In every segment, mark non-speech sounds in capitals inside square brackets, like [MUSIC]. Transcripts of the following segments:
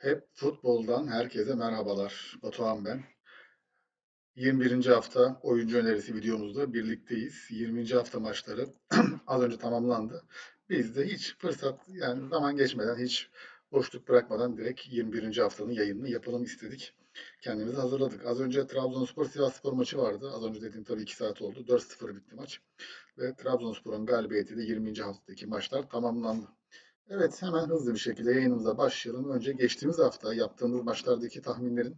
Hep futboldan herkese merhabalar. Batuhan ben. 21. hafta oyuncu önerisi videomuzda birlikteyiz. 20. hafta maçları [CLEARS THROAT] az önce tamamlandı. Biz de hiç fırsat yani zaman geçmeden hiç boşluk bırakmadan direkt 21. haftanın yayınını yapalım istedik. Kendimizi hazırladık. Az önce Trabzonspor Sivasspor maçı vardı. Az önce dediğim tabii 2 saat oldu. 4-0 bitti maç. Ve Trabzonspor'un galibiyetiyle 20. haftadaki maçlar tamamlandı. Evet hemen hızlı bir şekilde yayınımıza başlayalım. Önce geçtiğimiz hafta yaptığımız maçlardaki tahminlerin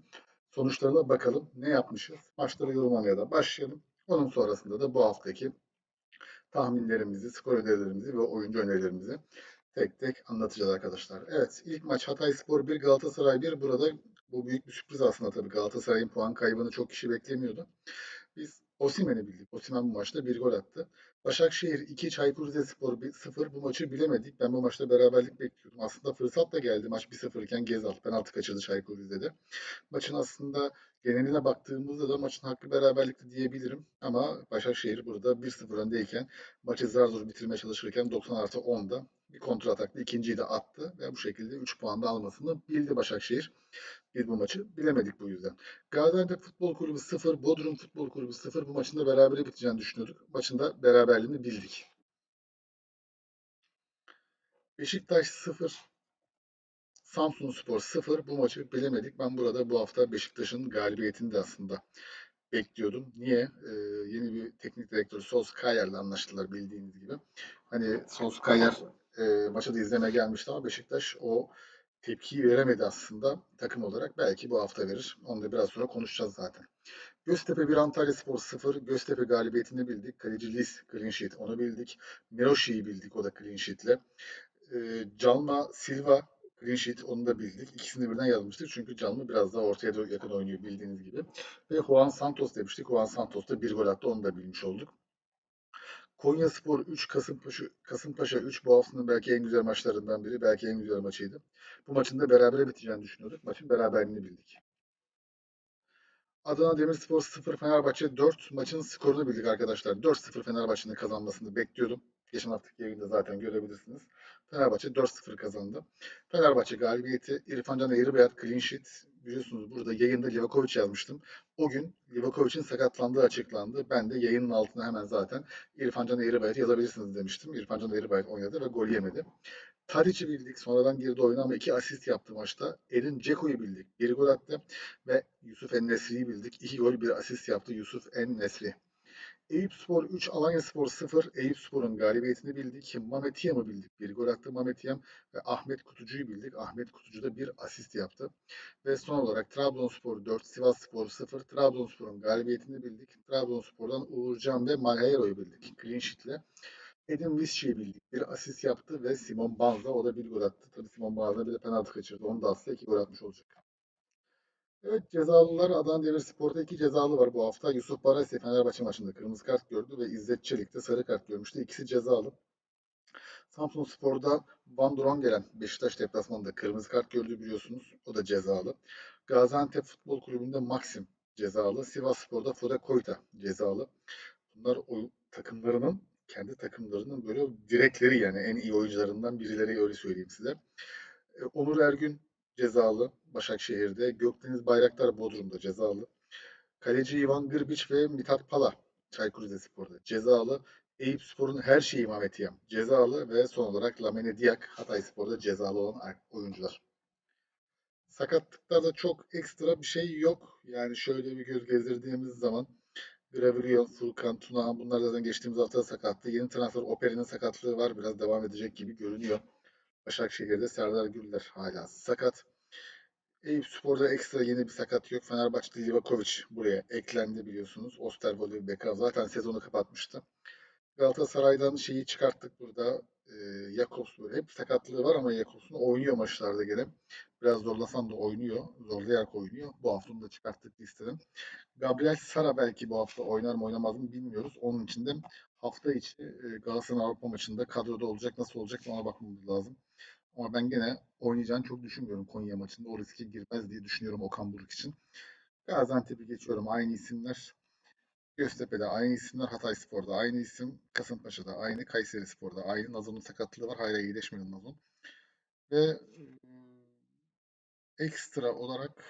sonuçlarına bakalım. Ne yapmışız? Maçları yorumlamaya da başlayalım. Onun sonrasında da bu haftaki tahminlerimizi, skor önerilerimizi ve oyuncu önerilerimizi tek tek anlatacağız arkadaşlar. Evet ilk maç Hatay Spor 1 Galatasaray 1. Burada bu büyük bir sürpriz aslında tabii. Galatasaray'ın puan kaybını çok kişi beklemiyordu. Biz Osimen'i bildik. Osimen bu maçta bir gol attı. Başakşehir 2, Çaykur Rizespor 0. Bu maçı bilemedik. Ben bu maçta beraberlik bekliyordum. Aslında fırsat da geldi. Maç 1-0 iken Gezal penaltı kaçırdı Çaykur Rize'de. Maçın aslında geneline baktığımızda da maçın hakkı beraberlikti diyebilirim. Ama Başakşehir burada 1-0 öndeyken maçı zar zor bitirmeye çalışırken 90 artı 10'da bir kontrol atakla ikinciyi de attı ve bu şekilde 3 puan da almasını bildi Başakşehir. Biz bu maçı bilemedik bu yüzden. Gaziantep Futbol Kulübü 0, Bodrum Futbol Kulübü 0. Bu maçın da berabere biteceğini düşünüyorduk. Maçın da beraberliğini bildik. Beşiktaş 0, Samsun Spor 0. Bu maçı bilemedik. Ben burada bu hafta Beşiktaş'ın galibiyetini de aslında bekliyordum. Niye? Ee, yeni bir teknik direktör Solskjaer'le anlaştılar bildiğiniz gibi. Hani Solskjaer e, maçı da izlemeye gelmişti ama Beşiktaş o tepkiyi veremedi aslında takım olarak. Belki bu hafta verir. Onu da biraz sonra konuşacağız zaten. Göztepe 1 Antalya Spor 0. Göztepe galibiyetini bildik. Kaleci Lis clean sheet onu bildik. Miroşi'yi bildik o da clean sheetle. Ee, Calma Silva clean sheet onu da bildik. İkisini birden yazmıştık. Çünkü Calma biraz daha ortaya doğru yakın oynuyor bildiğiniz gibi. Ve Juan Santos demiştik. Juan Santos da bir gol attı. Onu da bilmiş olduk. Konya Spor 3, Kasımpaşa, Kasımpaşa 3 bu haftanın belki en güzel maçlarından biri. Belki en güzel maçıydı. Bu maçın da berabere biteceğini düşünüyorduk. Maçın beraberliğini bildik. Adana Demirspor 0, Fenerbahçe 4 maçın skorunu bildik arkadaşlar. 4-0 Fenerbahçe'nin kazanmasını bekliyordum. Geçen haftaki yayında zaten görebilirsiniz. Fenerbahçe 4-0 kazandı. Fenerbahçe galibiyeti İrfan Can Eğribayat clean sheet. Biliyorsunuz burada yayında Livakovic yazmıştım. O gün Livakovic'in sakatlandığı açıklandı. Ben de yayının altına hemen zaten İrfan Can Eğribayat yazabilirsiniz demiştim. İrfan Can Eğribayat oynadı ve gol yemedi. Tadic'i bildik. Sonradan girdi oyuna ama iki asist yaptı maçta. Erin Ceko'yu bildik. Bir gol attı. Ve Yusuf En-Nesri'yi bildik. İki gol bir asist yaptı Yusuf En-Nesri. Eyüp Spor 3, Alanya Spor 0. Eyüp Spor'un galibiyetini bildik. Mehmet Yam'ı bildik. Bir gol attı Mehmet Yam ve Ahmet Kutucu'yu bildik. Ahmet Kutucu da bir asist yaptı. Ve son olarak Trabzonspor 4, Sivas Spor 0. Trabzonspor'un galibiyetini bildik. Trabzonspor'dan Uğurcan ve Malhero'yu bildik. Clean sheet'le. Edin Visci'yi bildik. Bir asist yaptı ve Simon Banza o da bir gol attı. Tabii Simon Banza bir de penaltı kaçırdı. Onu da aslında iki gol atmış olacak. Evet cezalılar Adana Demirspor'da iki cezalı var bu hafta. Yusuf Barasi Fenerbahçe maçında kırmızı kart gördü ve İzzet Çelik de sarı kart görmüştü. İkisi cezalı. Samsun Spor'da Van Duron gelen Beşiktaş deplasmanında kırmızı kart gördü biliyorsunuz. O da cezalı. Gaziantep Futbol Kulübü'nde Maxim cezalı. Sivas Spor'da Fude Koyta cezalı. Bunlar o takımlarının kendi takımlarının böyle direkleri yani en iyi oyuncularından birileri öyle söyleyeyim size. E, Onur Ergün cezalı Başakşehir'de. Gökdeniz Bayraktar Bodrum'da cezalı. Kaleci Ivan Gırbiç ve Mithat Pala Çaykur Rizespor'da cezalı. Eyüp Spor'un her şeyi Mehmet Yam cezalı ve son olarak Lamine Diak Hatay Spor'da cezalı olan oyuncular. Sakatlıklarda çok ekstra bir şey yok. Yani şöyle bir göz gezdirdiğimiz zaman Gravilio, Furkan, Tuna bunlar zaten geçtiğimiz hafta sakattı. Yeni transfer Operi'nin sakatlığı var. Biraz devam edecek gibi görünüyor. Başakşehir'de Serdar Güller hala sakat. Eyüp Spor'da ekstra yeni bir sakat yok. Fenerbahçe'de Livakovic buraya eklendi biliyorsunuz. Osterwolde Beka zaten sezonu kapatmıştı. Galatasaray'dan şeyi çıkarttık burada. E, Jakobs böyle hep sakatlığı var ama Jakobs'un oynuyor maçlarda gene. Biraz zorlasan da oynuyor. Zorlayarak oynuyor. Bu hafta onu da çıkarttık listeden. Gabriel Sara belki bu hafta oynar mı oynamaz mı bilmiyoruz. Onun için de hafta içi e, Galatasaray Avrupa maçında kadroda olacak nasıl olacak ona bakmamız lazım. Ama ben gene oynayacağını çok düşünmüyorum Konya maçında. O riske girmez diye düşünüyorum Okan Buruk için. Gaziantep'i geçiyorum. Aynı isimler. Göztepe'de aynı isimler. Hatay Spor'da aynı isim. Kasımpaşa'da aynı. Kayseri Spor'da aynı. Nazon'un sakatlığı var. Hala iyileşmedi Nazon. Ve ekstra olarak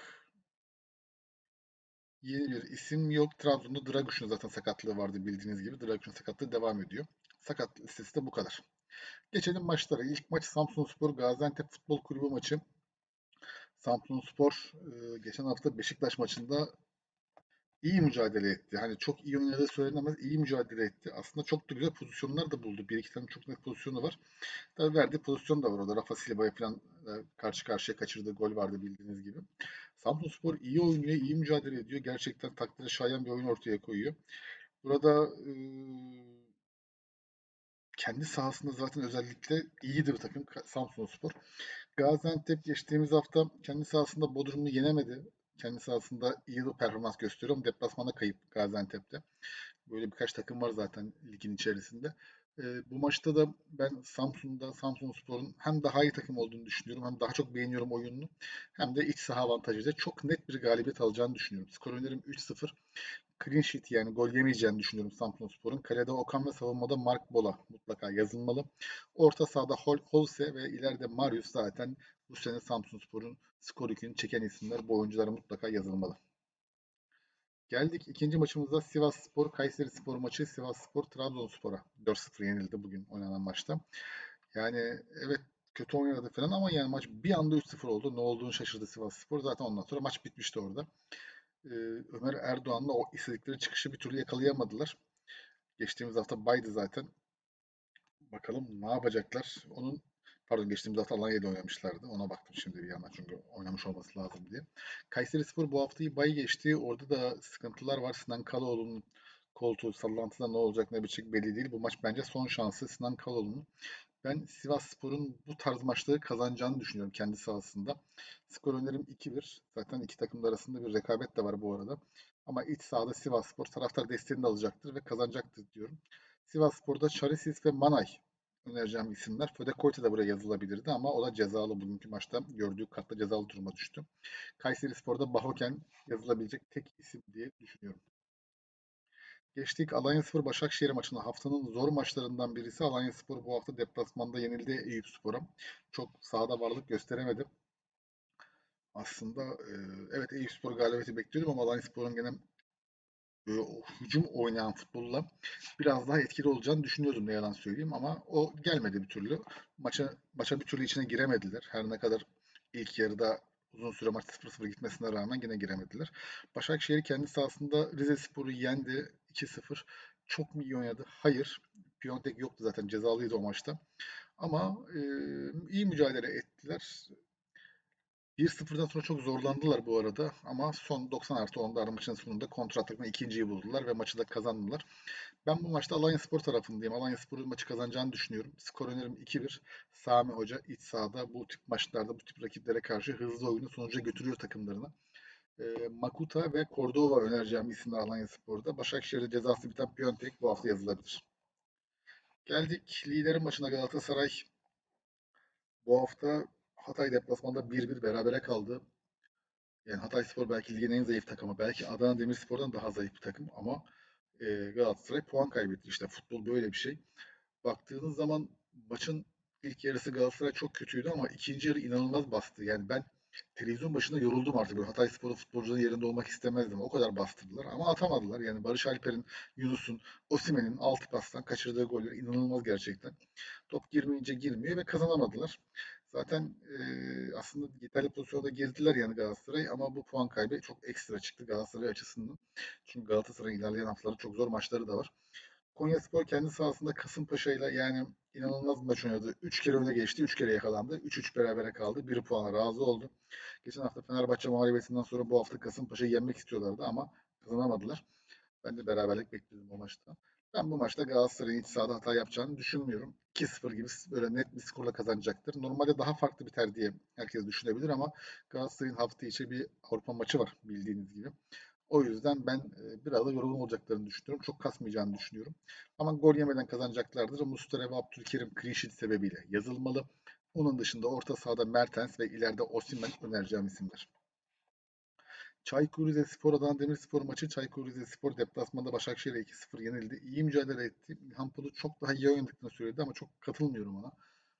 yeni bir isim yok. Trabzon'da Draguş'un zaten sakatlığı vardı bildiğiniz gibi. Draguş'un sakatlığı devam ediyor. Sakat listesi de bu kadar. Geçelim maçlara. İlk maç Samsunspor Gaziantep Futbol Kulübü maçı. Samsunspor e, geçen hafta Beşiktaş maçında iyi mücadele etti. Hani çok iyi oynadığı söylenemez. iyi mücadele etti. Aslında çok da güzel pozisyonlar da buldu. Bir iki tane çok net pozisyonu var. Tabii verdiği pozisyon da var orada. Rafa Silva'ya falan e, karşı karşıya kaçırdığı gol vardı bildiğiniz gibi. Samsunspor iyi oynuyor, iyi mücadele ediyor. Gerçekten takdire şayan bir oyun ortaya koyuyor. Burada e, kendi sahasında zaten özellikle iyiydi bir takım Samsunspor. Gaziantep geçtiğimiz hafta kendi sahasında Bodrum'u yenemedi. Kendi sahasında iyi bir performans gösteriyor ama deplasmanda kayıp Gaziantep'te. Böyle birkaç takım var zaten ligin içerisinde. E, bu maçta da ben Samsun'da Samsun Spor'un hem daha iyi takım olduğunu düşünüyorum hem daha çok beğeniyorum oyununu hem de iç saha avantajıyla çok net bir galibiyet alacağını düşünüyorum. Skor önerim 3-0. Clean sheet yani gol yemeyeceğini düşünüyorum Samsun Spor'un. Kalede Okan ve savunmada Mark Bola mutlaka yazılmalı. Orta sahada Hol Holse ve ileride Marius zaten bu sene Samsun Spor'un skor yükünü çeken isimler. Bu oyunculara mutlaka yazılmalı. Geldik ikinci maçımızda Sivas Spor Kayseri Spor maçı Sivas Spor Trabzonspor'a 4-0 yenildi bugün oynanan maçta. Yani evet kötü oynadı falan ama yani maç bir anda 3-0 oldu. Ne olduğunu şaşırdı Sivas Spor. Zaten ondan sonra maç bitmişti orada. Ee, Ömer Erdoğan'la o istedikleri çıkışı bir türlü yakalayamadılar. Geçtiğimiz hafta baydı zaten. Bakalım ne yapacaklar. Onun Pardon geçtiğimiz hafta Alanya'da oynamışlardı. Ona baktım şimdi bir yandan çünkü oynamış olması lazım diye. Kayseri Spor bu haftayı bay geçti. Orada da sıkıntılar var. Sinan Kaloğlu'nun koltuğu sallantıda ne olacak ne bitecek belli değil. Bu maç bence son şansı Sinan Kaloğlu'nun. Ben Sivas Spor'un bu tarz maçları kazanacağını düşünüyorum kendi sahasında. Skor önerim 2-1. Zaten iki takım arasında bir rekabet de var bu arada. Ama iç sahada Sivas Spor taraftar desteğini de alacaktır ve kazanacaktır diyorum. Sivas Spor'da Charisis ve Manay önereceğim isimler. Fede Koyta da buraya yazılabilirdi ama o da cezalı bugünkü maçta gördüğü kartla cezalı duruma düştü. Kayseri Spor'da Bahoken yazılabilecek tek isim diye düşünüyorum. Geçtik Alanya Spor Başakşehir maçına. Haftanın zor maçlarından birisi Alanya Spor bu hafta deplasmanda yenildi Eyüp Spor'a. Çok sahada varlık gösteremedi. Aslında e, evet Eyüp Spor galibiyeti bekliyordum ama Alanya Spor'un gene e, hücum oynayan futbolla biraz daha etkili olacağını düşünüyordum ne yalan söyleyeyim ama o gelmedi bir türlü. Maça, maça bir türlü içine giremediler. Her ne kadar ilk yarıda uzun süre maç 0-0 gitmesine rağmen yine giremediler. Başakşehir kendi sahasında Rize Spor'u yendi 2-0. Çok mu iyi oynadı? Hayır. Piontek yoktu zaten cezalıydı o maçta. Ama e, iyi mücadele ettiler. 1-0'dan sonra çok zorlandılar bu arada ama son 90 artı 10'da maçın sonunda kontra atakla ikinciyi buldular ve maçı da kazandılar. Ben bu maçta Alanya Spor tarafındayım. Alanya Spor'un maçı kazanacağını düşünüyorum. Skor önerim 2-1. Sami Hoca iç sahada bu tip maçlarda bu tip rakiplere karşı hızlı oyunu sonuca götürüyor takımlarını. E, Makuta ve Cordova önereceğim isimler Alanya Spor'da. Başakşehir'de cezası biten Piontek bu hafta yazılabilir. Geldik liderin maçına Galatasaray. Bu hafta Hatay deplasmanda 1-1 berabere kaldı. Yani Hatay Spor belki ligin en zayıf takımı. Belki Adana Demirspor'dan daha zayıf bir takım ama e, Galatasaray puan kaybetti. İşte futbol böyle bir şey. Baktığınız zaman maçın ilk yarısı Galatasaray çok kötüydü ama ikinci yarı inanılmaz bastı. Yani ben televizyon başında yoruldum artık. Böyle Hatay Spor'un futbolcuların yerinde olmak istemezdim. O kadar bastırdılar ama atamadılar. Yani Barış Alper'in, Yunus'un, Osimen'in altı pastan kaçırdığı goller inanılmaz gerçekten. Top girmeyince girmiyor ve kazanamadılar. Zaten e, aslında yeterli pozisyonda girdiler yani Galatasaray ama bu puan kaybı çok ekstra çıktı Galatasaray açısından. Çünkü Galatasaray ilerleyen haftalarda çok zor maçları da var. Konya Spor kendi sahasında Kasımpaşa ile yani inanılmaz maç oynadı. 3 kere öne geçti, 3 kere yakalandı. 3-3 berabere kaldı. 1 puana razı oldu. Geçen hafta Fenerbahçe mağlubiyetinden sonra bu hafta Kasımpaşa'yı yenmek istiyorlardı ama kazanamadılar. Ben de beraberlik bekliyordum o maçta. Ben bu maçta Galatasaray'ın iç sahada hata yapacağını düşünmüyorum. 2-0 gibi böyle net bir skorla kazanacaktır. Normalde daha farklı biter diye herkes düşünebilir ama Galatasaray'ın hafta içi bir Avrupa maçı var bildiğiniz gibi. O yüzden ben biraz da yorgun olacaklarını düşünüyorum. Çok kasmayacağını düşünüyorum. Ama gol yemeden kazanacaklardır. Mustara ve Abdülkerim sheet sebebiyle yazılmalı. Onun dışında orta sahada Mertens ve ileride Osimhen önereceğim isimler. Çaykur Rizespor Adana Demirspor maçı Çaykur Rizespor deplasmanda Başakşehir'e 2-0 yenildi. İyi mücadele etti. İlhan Palut çok daha iyi oynadıklarını söyledi ama çok katılmıyorum ona.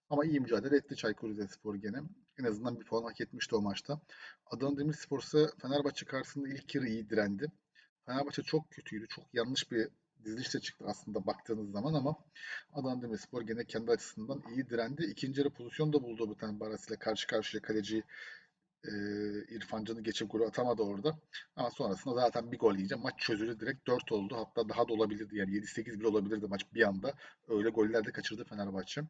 Ama iyi mücadele etti Çaykur Rizespor gene. En azından bir puan hak etmişti o maçta. Adana Demirspor ise Fenerbahçe karşısında ilk yarı iyi direndi. Fenerbahçe çok kötüydü. Çok yanlış bir dizilişle çıktı aslında baktığınız zaman ama Adana Demirspor gene kendi açısından iyi direndi. İkinci yarı pozisyon da buldu bir tane Baras ile karşı karşıya kaleci e, İrfan Can'ı geçip golü atamadı orada. Ama sonrasında zaten bir gol yiyince maç çözüldü. Direkt 4 oldu. Hatta daha da olabilirdi. Yani 7-8-1 olabilirdi maç bir anda. Öyle goller de kaçırdı Fenerbahçe.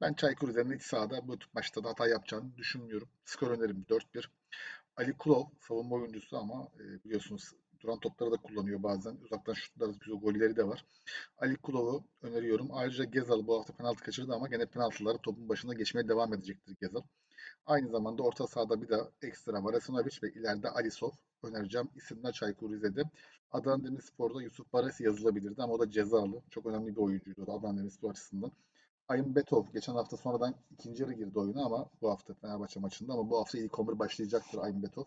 Ben Çaykur üzerinde iç sahada bu tip maçta da hata yapacağını düşünmüyorum. Skor önerim 4-1. Ali Kulov savunma oyuncusu ama e, biliyorsunuz duran topları da kullanıyor bazen. Uzaktan şutları güzel golleri de var. Ali Kulov'u öneriyorum. Ayrıca Gezal bu hafta penaltı kaçırdı ama gene penaltıları topun başında geçmeye devam edecektir Gezal. Aynı zamanda orta sahada bir de ekstra var. Esanovic ve ileride Alisov önereceğim. İsimler Çaykur Rize'de. Adana Demirspor'da Yusuf Baresi yazılabilirdi ama o da cezalı. Çok önemli bir oyuncuydu Adana Demirspor açısından. Ayın Betov geçen hafta sonradan ikinci yarı girdi oyuna ama bu hafta Fenerbahçe maçında ama bu hafta ilk 11 başlayacaktır Ayın Betov.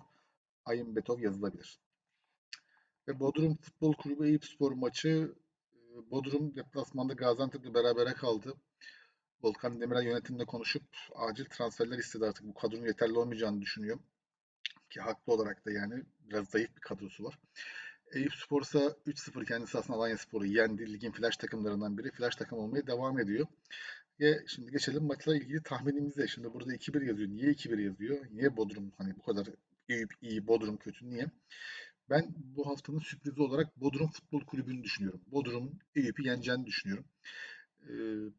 Ayın Betov yazılabilir. Ve Bodrum Futbol Kulübü Eyüpspor maçı e, Bodrum deplasmanda Gaziantep'le berabere kaldı. Volkan Demirel yönetimle konuşup acil transferler istedi artık. Bu kadronun yeterli olmayacağını düşünüyor. Ki haklı olarak da yani biraz zayıf bir kadrosu var. Eyüp Spor ise 3-0 kendisi aslında Alanya Spor'u yendi. Ligin flash takımlarından biri. Flash takım olmaya devam ediyor. Ve şimdi geçelim maçla ilgili tahminimize. Şimdi burada 2-1 yazıyor. Niye 2-1 yazıyor? Niye Bodrum hani bu kadar Eyüp iyi, Bodrum kötü? Niye? Ben bu haftanın sürprizi olarak Bodrum Futbol Kulübü'nü düşünüyorum. Bodrum'un Eyüp'ü yeneceğini düşünüyorum.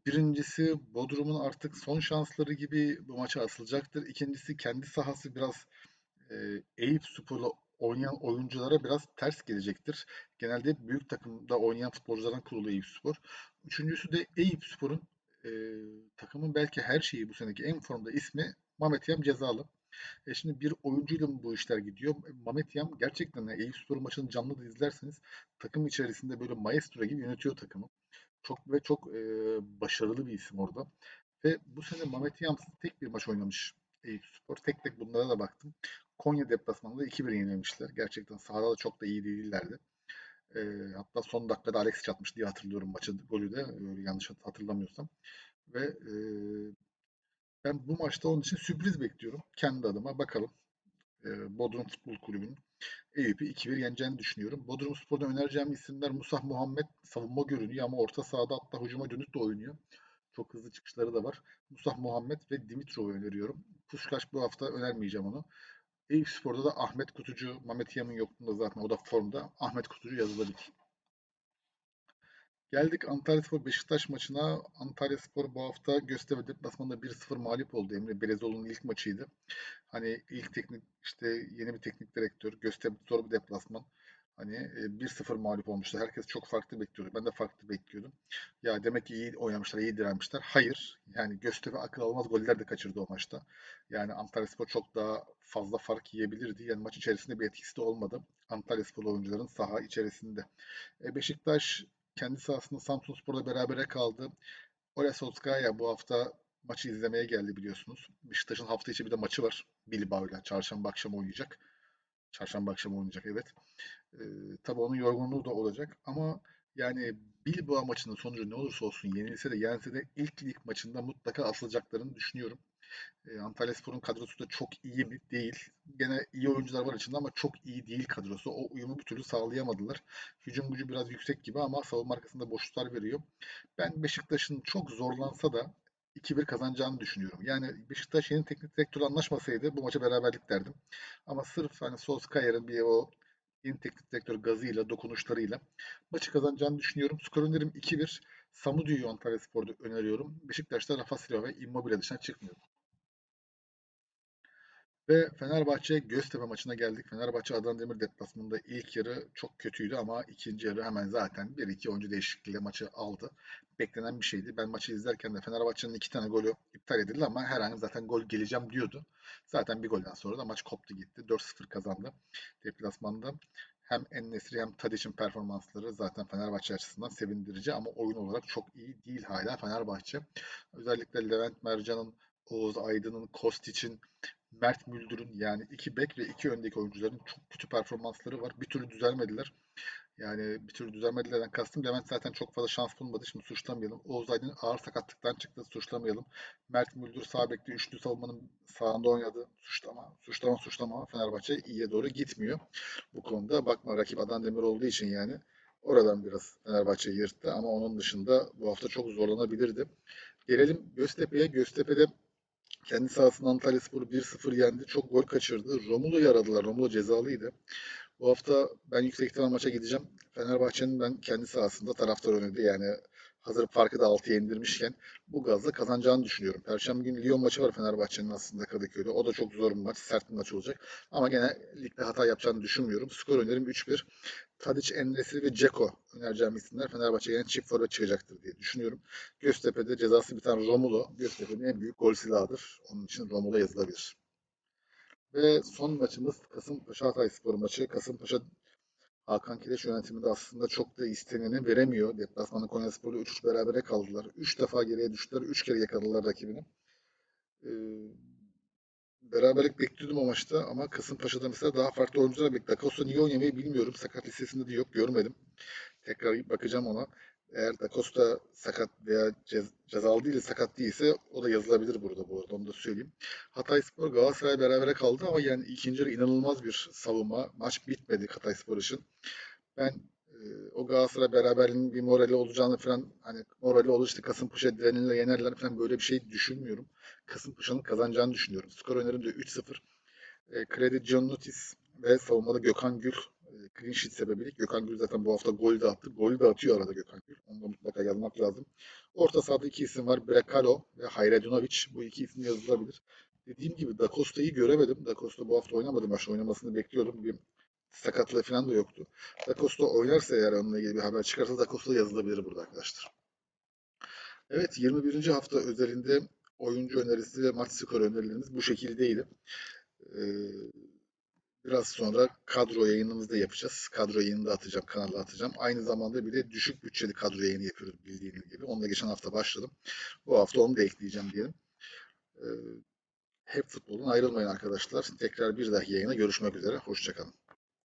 Birincisi Bodrum'un artık son şansları gibi bu maça asılacaktır. İkincisi kendi sahası biraz e, Eyüp Spor'la oynayan oyunculara biraz ters gelecektir. Genelde büyük takımda oynayan futbolculardan kurulu Eyüp Spor. Üçüncüsü de Eyüp Spor'un e, takımın belki her şeyi bu seneki en formda ismi Mehmet Yam cezalı. E şimdi bir oyuncuyla mı bu işler gidiyor? Mehmet Yam gerçekten yani Eyüp Spor maçını canlı da izlerseniz takım içerisinde böyle maestro gibi yönetiyor takımı. Çok ve çok e, başarılı bir isim orada. Ve bu sene Mehmet Yam tek bir maç oynamış Eyüp Spor. Tek tek bunlara da baktım. Konya deplasmanında 2-1 yenilmişler. Gerçekten sahada da çok da iyi değillerdi. E, hatta son dakikada Alex çatmış diye hatırlıyorum maçın golü de. Öyle yanlış hatırlamıyorsam. Ve e, ben bu maçta onun için sürpriz bekliyorum. Kendi adıma bakalım. E, Bodrum Futbol Kulübü'nün Eyüp'ü 2-1 yeneceğini düşünüyorum. Bodrum Spor'da önereceğim isimler Musah Muhammed savunma görünüyor ama orta sahada hatta hücuma dönük de oynuyor. Çok hızlı çıkışları da var. Musah Muhammed ve Dimitrov'u öneriyorum. Puşkaş bu hafta önermeyeceğim onu. Eyüp Spor'da da Ahmet Kutucu, Mehmet Yam'ın yokluğunda zaten o da formda. Ahmet Kutucu yazılabilir. Geldik Antalyaspor Beşiktaş maçına. Antalyaspor bu hafta Göztepe deplasmanında 1-0 mağlup oldu. Emre Belezoğlu'nun ilk maçıydı. Hani ilk teknik işte yeni bir teknik direktör. Göztepe zor bir deplasman. Hani 1-0 mağlup olmuşlar. Herkes çok farklı bekliyordu. Ben de farklı bekliyordum. Ya demek ki iyi oynamışlar, iyi direnmişler. Hayır. Yani Göztepe akıl almaz goller de kaçırdı o maçta. Yani Antalyaspor çok daha fazla fark yiyebilirdi. Yani maç içerisinde bir etkisi de olmadı. Antalyaspor oyuncuların saha içerisinde. E, Beşiktaş kendi sahasında Samsunspor'la berabere kaldı. Ole Solskjaer bu hafta maçı izlemeye geldi biliyorsunuz. Beşiktaş'ın hafta içi bir de maçı var. Bilbao'yla. Çarşamba akşam oynayacak. Çarşamba akşam oynayacak evet. Ee, tabii onun yorgunluğu da olacak ama yani Bilbao maçının sonucu ne olursa olsun yenilse de yense de ilk lig maçında mutlaka asılacaklarını düşünüyorum. E, Antalyaspor'un kadrosu da çok iyi mi? Değil. Gene iyi oyuncular var içinde ama çok iyi değil kadrosu. O uyumu bir türlü sağlayamadılar. Hücum gücü biraz yüksek gibi ama savunma arkasında boşluklar veriyor. Ben Beşiktaş'ın çok zorlansa da 2-1 kazanacağını düşünüyorum. Yani Beşiktaş yeni teknik direktörle anlaşmasaydı bu maça beraberlik derdim. Ama sırf hani Solskjaer'in bir o yeni teknik direktör gazıyla, dokunuşlarıyla maçı kazanacağını düşünüyorum. Skor önerim 2-1. Samudi'yi Antalya Spor'da öneriyorum. Beşiktaş'ta Rafa Silva ve Immobile dışına çıkmıyor. Ve Fenerbahçe Göztepe maçına geldik. Fenerbahçe Adana Demir deplasmanında ilk yarı çok kötüydü ama ikinci yarı hemen zaten 1-2 oyuncu değişikliğiyle maçı aldı. Beklenen bir şeydi. Ben maçı izlerken de Fenerbahçe'nin iki tane golü iptal edildi ama her an zaten gol geleceğim diyordu. Zaten bir golden sonra da maç koptu gitti. 4-0 kazandı deplasmanda. Hem Ennesri hem Tadic'in performansları zaten Fenerbahçe açısından sevindirici ama oyun olarak çok iyi değil hala Fenerbahçe. Özellikle Levent Mercan'ın, Oğuz Aydın'ın, Kostic'in Mert Müldür'ün yani iki bek ve iki öndeki oyuncuların çok kötü performansları var. Bir türlü düzelmediler. Yani bir türlü düzelmedilerden kastım Levent zaten çok fazla şans bulmadı. Şimdi suçlamayalım. Oğuz Aydın ağır sakatlıktan çıktı. Suçlamayalım. Mert Müldür sağ bekte üçlü savunmanın sağında oynadı. Suçlama, suçlama, suçlama. Fenerbahçe iyiye doğru gitmiyor. Bu konuda bakma rakip Adana Demir olduğu için yani oradan biraz Fenerbahçe yırttı ama onun dışında bu hafta çok zorlanabilirdi. Gelelim Göztepe'ye. Göztepe'de kendi sahasında Antalya Sporu 1-0 yendi. Çok gol kaçırdı. Romulo'yu aradılar. Romulo cezalıydı. Bu hafta ben yüksek ihtimal maça gideceğim. Fenerbahçe'nin ben kendi sahasında taraftar önünde yani hazır farkı da 6'ya indirmişken bu gazla kazanacağını düşünüyorum. Perşembe günü Lyon maçı var Fenerbahçe'nin aslında Kadıköy'de. O da çok zor bir maç, sert bir maç olacak. Ama gene ligde hata yapacağını düşünmüyorum. Skor önerim 3-1. Tadic, Endresi ve Ceko önereceğim isimler Fenerbahçe yine çift forvet çıkacaktır diye düşünüyorum. Göztepe'de cezası biten Romulo, Göztepe'nin en büyük gol silahıdır. Onun için Romulo yazılabilir. Ve son maçımız Kasımpaşa Hatay Spor maçı. Kasımpaşa Hakan Kireç yönetiminde aslında çok da isteneni veremiyor. Deplasmanı Konyaspor'la 3-3 berabere kaldılar. 3 defa geriye düştüler. 3 kere yakaladılar rakibini. Ee, beraberlik bekliyordum o maçta ama Kasımpaşa'da mesela daha farklı oyuncular bekliyor. Dakosta niye oynamayı bilmiyorum. Sakat listesinde de yok. Görmedim. Tekrar bakacağım ona. Eğer Da Costa sakat veya cez, cezalı değil sakat değilse o da yazılabilir burada bu arada onu da söyleyeyim. Hatay Spor Galatasaray berabere kaldı ama yani ikinci inanılmaz bir savunma. Maç bitmedi Hatay Spor için. Ben e, o Galatasaray beraberliğinin bir morali olacağını falan hani morali olur işte Kasımpaşa direnirler yenerler falan böyle bir şey düşünmüyorum. Kasımpaşa'nın kazanacağını düşünüyorum. Skor önerim de 3-0. E, Kredi Giannutis ve savunmada Gökhan Gül clean sheet sebebiyle Gökhan Gül zaten bu hafta gol de attı. Golü de atıyor arada Gökhan Gül. Onu da mutlaka yazmak lazım. Orta sahada iki isim var. Brekalo ve Hayredunovic. Bu iki isim yazılabilir. Dediğim gibi Da Costa'yı göremedim. Da Costa bu hafta oynamadı. Maçta oynamasını bekliyordum. Bir sakatlığı falan da yoktu. Da Costa oynarsa eğer onunla ilgili bir haber çıkarsa Da Costa yazılabilir burada arkadaşlar. Evet 21. hafta özelinde oyuncu önerisi ve maç skoru önerilerimiz bu şekildeydi. Ee, Biraz sonra kadro yayınımızı da yapacağız. Kadro yayını da atacağım, kanala atacağım. Aynı zamanda bir de düşük bütçeli kadro yayını yapıyoruz bildiğiniz gibi. Onunla geçen hafta başladım. Bu hafta onu da ekleyeceğim diyelim. Ee, hep futbolun ayrılmayın arkadaşlar. Tekrar bir dahaki yayına görüşmek üzere. Hoşçakalın.